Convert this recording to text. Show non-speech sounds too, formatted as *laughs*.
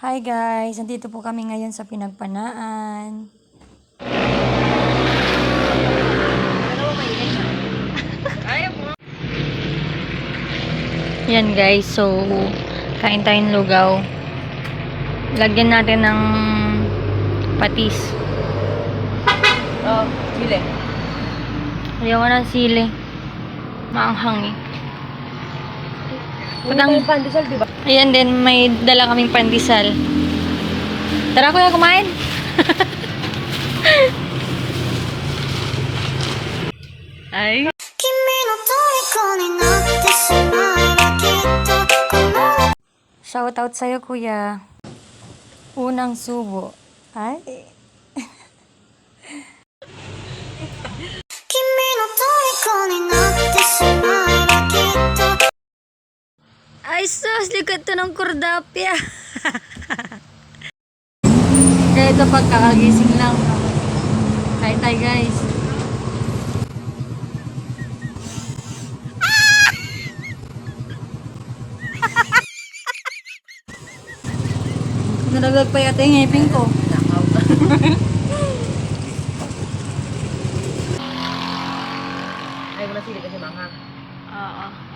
Hi guys, nandito po kami ngayon sa Pinagpanaan. *laughs* Yan guys, so kain tayong lugaw. Lagyan natin ng patis. Oh, chile. Ayaw ko ng sili. Maanghang eh. Punang, yung pandesal, di ba? Ayan din, may dala kaming pandesal. Tara kuya, kumain. *laughs* Ay. Shout out sa'yo, kuya. Unang subo. Ay. Ay sus, likat to ng kordapya. *laughs* Kaya ito pagkakagising lang. Tay tay guys. Nalaglag pa yata yung ngipin ko. Ay, mo na sili kasi manghang. *laughs* Oo.